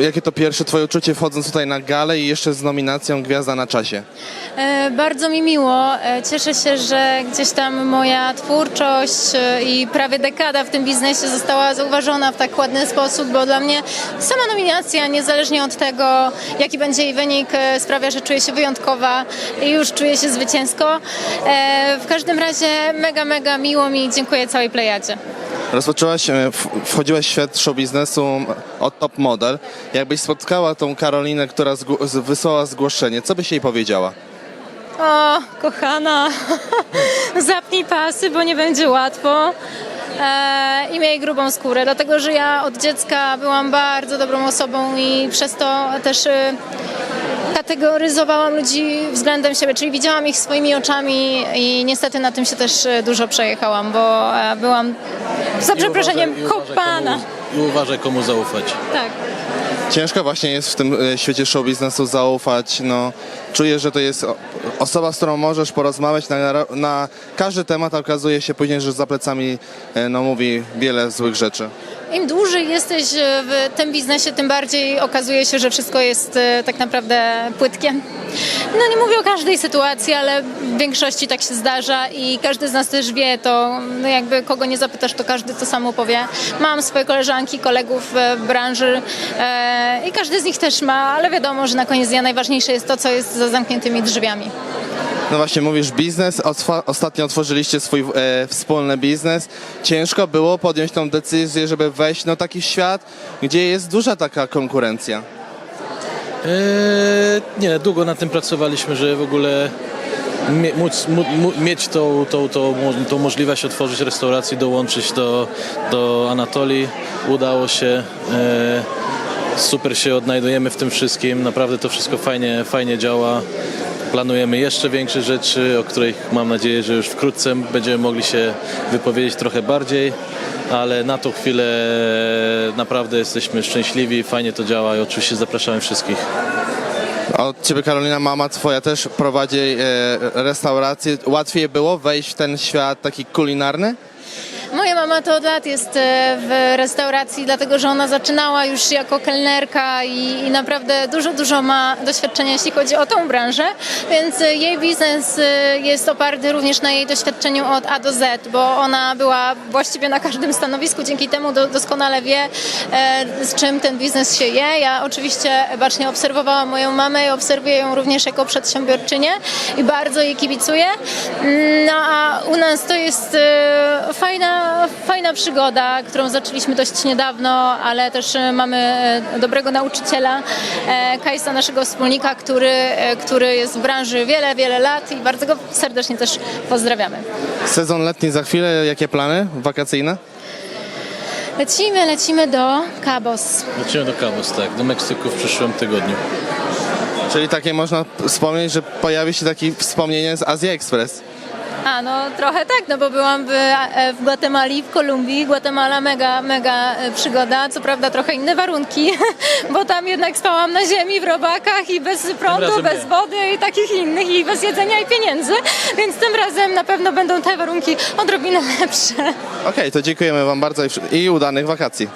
jakie to pierwsze twoje uczucie wchodząc tutaj na galę i jeszcze z nominacją Gwiazda na czasie? E, Bardzo mi miło. E, Cieszę się, że gdzieś tam moja twórczość e, i prawie dekada w tym biznesie została zauważona w tak ładny sposób, bo dla mnie sama nominacja, niezależnie od tego, jaki będzie jej wynik, e, sprawia, że czuję się wyjątkowa i już czuję się zwycięsko. E, W każdym razie mega, mega miło mi i dziękuję całej plejadzie. Rozpoczęłaś, e, wchodziłaś w świat show biznesu od top model. Jakbyś spotkała tą Karolinę, która wysłała zgłoszenie, co byś jej powiedziała? O, kochana, zapnij pasy, bo nie będzie łatwo. E, I miej grubą skórę, dlatego że ja od dziecka byłam bardzo dobrą osobą i przez to też e, kategoryzowałam ludzi względem siebie, czyli widziałam ich swoimi oczami i niestety na tym się też e, dużo przejechałam, bo e, byłam za przeproszeniem I kopana. komu- I uważaj komu zaufać. Tak. Ciężko właśnie jest w tym e, świecie show biznesu zaufać. No, czuję, że to jest osoba, z którą możesz porozmawiać na, na każdy temat, a okazuje się później, że za plecami no, mówi wiele złych rzeczy. Im dłużej jesteś e, w tym biznesie, tym bardziej okazuje się, że wszystko jest e, tak naprawdę płytkie. No nie mówię o każdej sytuacji, ale w większości tak się zdarza i każdy z nas też wie to, no jakby kogo nie zapytasz, to każdy to samo powie. Mam swoje koleżanki, kolegów w branży e, i każdy z nich też ma, ale wiadomo, że na koniec dnia najważniejsze jest to, co jest za zamkniętymi drzwiami. No właśnie, mówisz biznes, ostatnio otworzyliście swój e, wspólny biznes. Ciężko było podjąć tą decyzję, żeby wejść na taki świat, gdzie jest duża taka konkurencja. Eee, nie, długo nad tym pracowaliśmy, żeby w ogóle mie- móc, mieć tą, tą, tą, tą możliwość otworzyć restaurację, dołączyć do, do Anatolii. Udało się. Eee, super się odnajdujemy w tym wszystkim. Naprawdę to wszystko fajnie, fajnie działa. Planujemy jeszcze większe rzeczy, o których mam nadzieję, że już wkrótce będziemy mogli się wypowiedzieć trochę bardziej, ale na tą chwilę naprawdę jesteśmy szczęśliwi, fajnie to działa i oczywiście zapraszamy wszystkich. A od ciebie, Karolina, mama twoja też prowadzi e, restaurację. Łatwiej było wejść w ten świat taki kulinarny? Moja mama to od lat jest e, w restauracji, dlatego że ona zaczynała już jako kelnerka i, i naprawdę dużo, dużo ma doświadczenia, jeśli chodzi o tą branżę, więc e, jej biznes e, jest oparty również na jej doświadczeniu od A do Z, bo ona była właściwie na każdym stanowisku, dzięki temu do, doskonale wie, z czym ten biznes się je. Ja oczywiście bacznie obserwowałam moją mamę i obserwuję ją również jako przedsiębiorczynię i bardzo jej kibicuję. Mm, No a u nas to jest fajna, fajna przygoda, którą zaczęliśmy dość niedawno, ale też e, mamy e, dobrego nauczyciela, e, Kajsa, naszego wspólnika, który, który jest w branży wiele, wiele lat i bardzo go serdecznie też pozdrawiamy. Sezon letni za chwilę, jakie plany wakacyjne? Lecimy, lecimy do Cabos. Lecimy do Cabos, tak, do Meksyku w przyszłym tygodniu. Czyli takie można wspomnieć, że pojawi się takie wspomnienie z Azja Express. A, no trochę tak, no bo byłam w, e, w Gwatemali, w Kolumbii. Gwatemala mega, mega e, przygoda. Co prawda trochę inne warunki, bo tam jednak spałam na ziemi w robakach i bez prądu, bez nie. wody i takich innych i bez jedzenia i pieniędzy. Więc tym razem na pewno będą te warunki odrobinę lepsze. Okej, to dziękujemy wam bardzo i, i udanych wakacji.